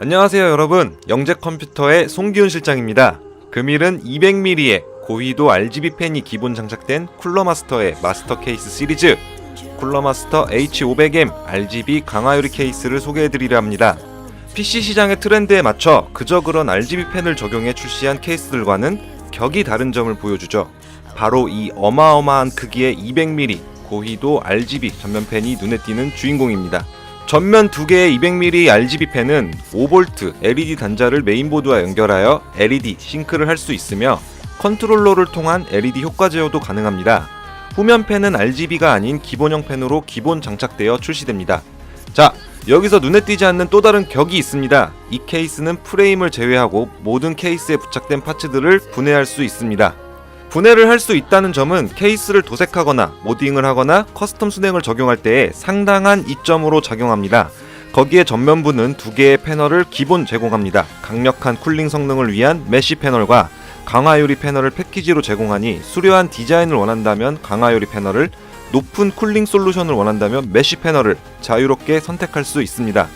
안녕하세요 여러분. 영재 컴퓨터의 송기훈 실장입니다. 금일은 200mm의 고휘도 RGB 펜이 기본 장착된 쿨러마스터의 마스터 케이스 시리즈 쿨러마스터 H500M RGB 강화유리 케이스를 소개해드리려 합니다. PC 시장의 트렌드에 맞춰 그저 그런 RGB 펜을 적용해 출시한 케이스들과는 격이 다른 점을 보여주죠 바로 이 어마어마한 크기의 200mm 고휘도 RGB 전면펜이 눈에 띄는 주인공입니다 전면 두 개의 200mm RGB 펜은 5V LED 단자를 메인보드와 연결하여 LED 싱크를 할 수 있으며 컨트롤러를 통한 LED 효과 제어도 가능합니다. 후면 펜은 RGB가 아닌 기본형 펜으로 기본 장착되어 출시됩니다. 자, 여기서 눈에 띄지 않는 또 다른 격이 있습니다. 이 케이스는 프레임을 제외하고 모든 케이스에 부착된 파츠들을 분해할 수 있습니다. 분해를 할 수 있다는 점은 케이스를 도색하거나 모딩을 하거나 커스텀 순행을 적용할 때에 상당한 이점으로 작용합니다. 거기에 전면부는 두 개의 패널을 기본 제공합니다. 강력한 쿨링 성능을 위한 메쉬 패널과 강화유리 패널을 패키지로 제공하니 수려한 디자인을 원한다면 강화유리 패널을 높은 쿨링 솔루션을 원한다면 메쉬 패널을 자유롭게 선택할 수 있습니다.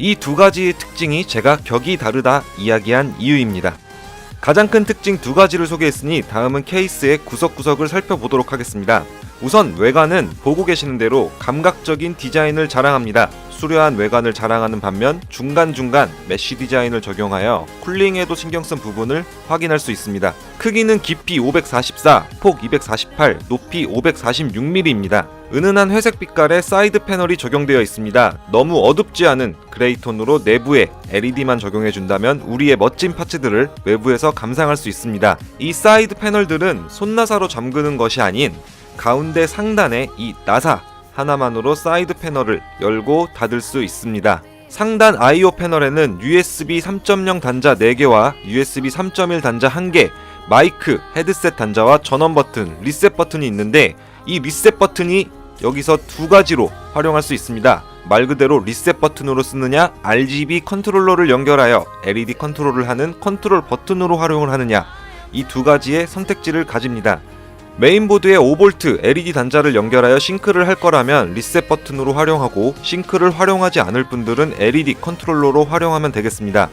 이 두 가지의 특징이 제가 격이 다르다 이야기한 이유입니다. 가장 큰 특징 두 가지를 소개했으니 다음은 케이스의 구석구석을 살펴보도록 하겠습니다. 우선 외관은 보고 계시는 대로 감각적인 디자인을 자랑합니다. 수려한 외관을 자랑하는 반면 중간중간 메쉬 디자인을 적용하여 쿨링에도 신경 쓴 부분을 확인할 수 있습니다. 크기는 깊이 544, 폭 248, 높이 546mm입니다. 은은한 회색 빛깔의 사이드 패널이 적용되어 있습니다. 너무 어둡지 않은 그레이 톤으로 내부에 LED만 적용해 준다면 우리의 멋진 파츠들을 외부에서 감상할 수 있습니다. 이 사이드 패널들은 손나사로 잠그는 것이 아닌 가운데 상단에 이 나사 하나만으로 사이드 패널을 열고 닫을 수 있습니다. 상단 I/O 패널에는 USB 3.0 단자 4개와 USB 3.1 단자 1개, 마이크, 헤드셋 단자와 전원 버튼, 리셋 버튼이 있는데 이 리셋 버튼이 여기서 두 가지로 활용할 수 있습니다. 말 그대로 리셋 버튼으로 쓰느냐, RGB 컨트롤러를 연결하여 LED 컨트롤을 하는 컨트롤 버튼으로 활용을 하느냐, 이 두 가지의 선택지를 가집니다. 메인보드에 5V LED 단자를 연결하여 싱크를 할 거라면 리셋 버튼으로 활용하고 싱크를 활용하지 않을 분들은 LED 컨트롤러로 활용하면 되겠습니다.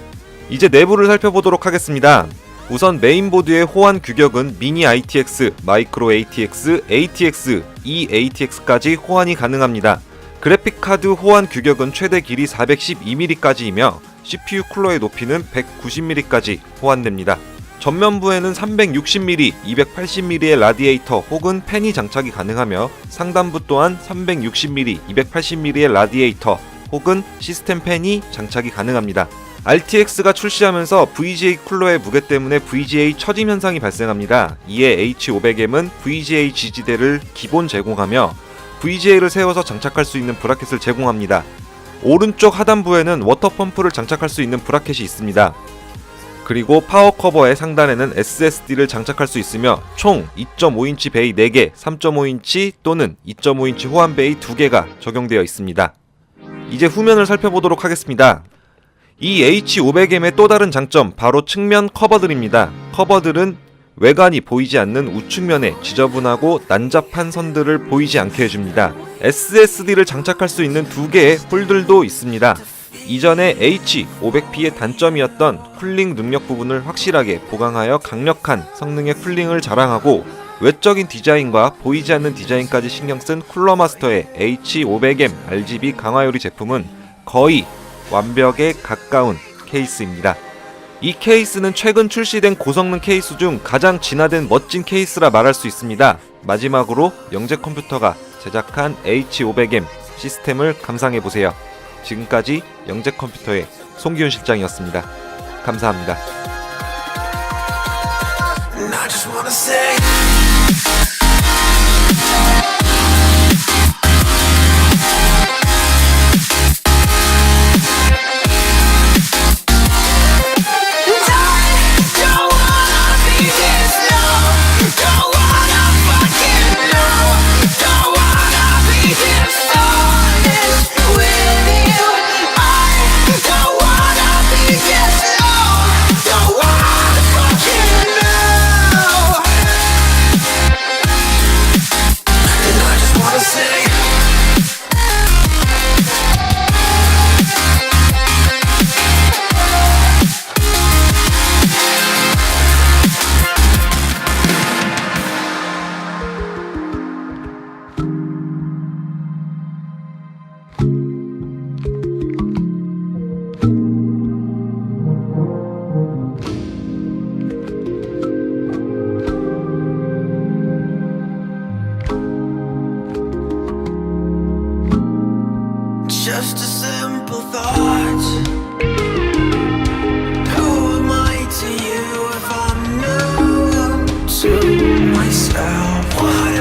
이제 내부를 살펴보도록 하겠습니다. 우선 메인보드의 호환 규격은 미니 ITX, 마이크로 ATX, ATX, eATX까지 호환이 가능합니다. 그래픽 카드 호환 규격은 최대 길이 412mm까지이며 CPU 쿨러의 높이는 190mm까지 호환됩니다. 전면부에는 360mm, 280mm의 라디에이터 혹은 팬이 장착이 가능하며 상단부 또한 360mm, 280mm의 라디에이터 혹은 시스템 팬이 장착이 가능합니다. RTX가 출시하면서 VGA 쿨러의 무게 때문에 VGA 처짐 현상이 발생합니다. 이에 H500M은 VGA 지지대를 기본 제공하며 VGA를 세워서 장착할 수 있는 브라켓을 제공합니다. 오른쪽 하단부에는 워터 펌프를 장착할 수 있는 브라켓이 있습니다. 그리고 파워 커버의 상단에는 SSD를 장착할 수 있으며 총 2.5인치 베이 4개, 3.5인치 또는 2.5인치 호환 베이 2개가 적용되어 있습니다. 이제 후면을 살펴보도록 하겠습니다. 이 H500M의 또 다른 장점 바로 측면 커버들입니다. 커버들은 외관이 보이지 않는 우측면에 지저분하고 난잡한 선들을 보이지 않게 해줍니다. SSD를 장착할 수 있는 두 개의 홀들도 있습니다. 이전에 H500P의 단점이었던 쿨링 능력 부분을 확실하게 보강하여 강력한 성능의 쿨링을 자랑하고 외적인 디자인과 보이지 않는 디자인까지 신경 쓴 쿨러마스터의 H500M RGB 강화요리 제품은 거의 완벽에 가까운 케이스입니다. 이 케이스는 최근 출시된 고성능 케이스 중 가장 진화된 멋진 케이스라 말할 수 있습니다. 마지막으로 영재 컴퓨터가 제작한 H500M 시스템을 감상해 보세요. 지금까지 영재 컴퓨터의 송기훈 실장이었습니다. 감사합니다. myself.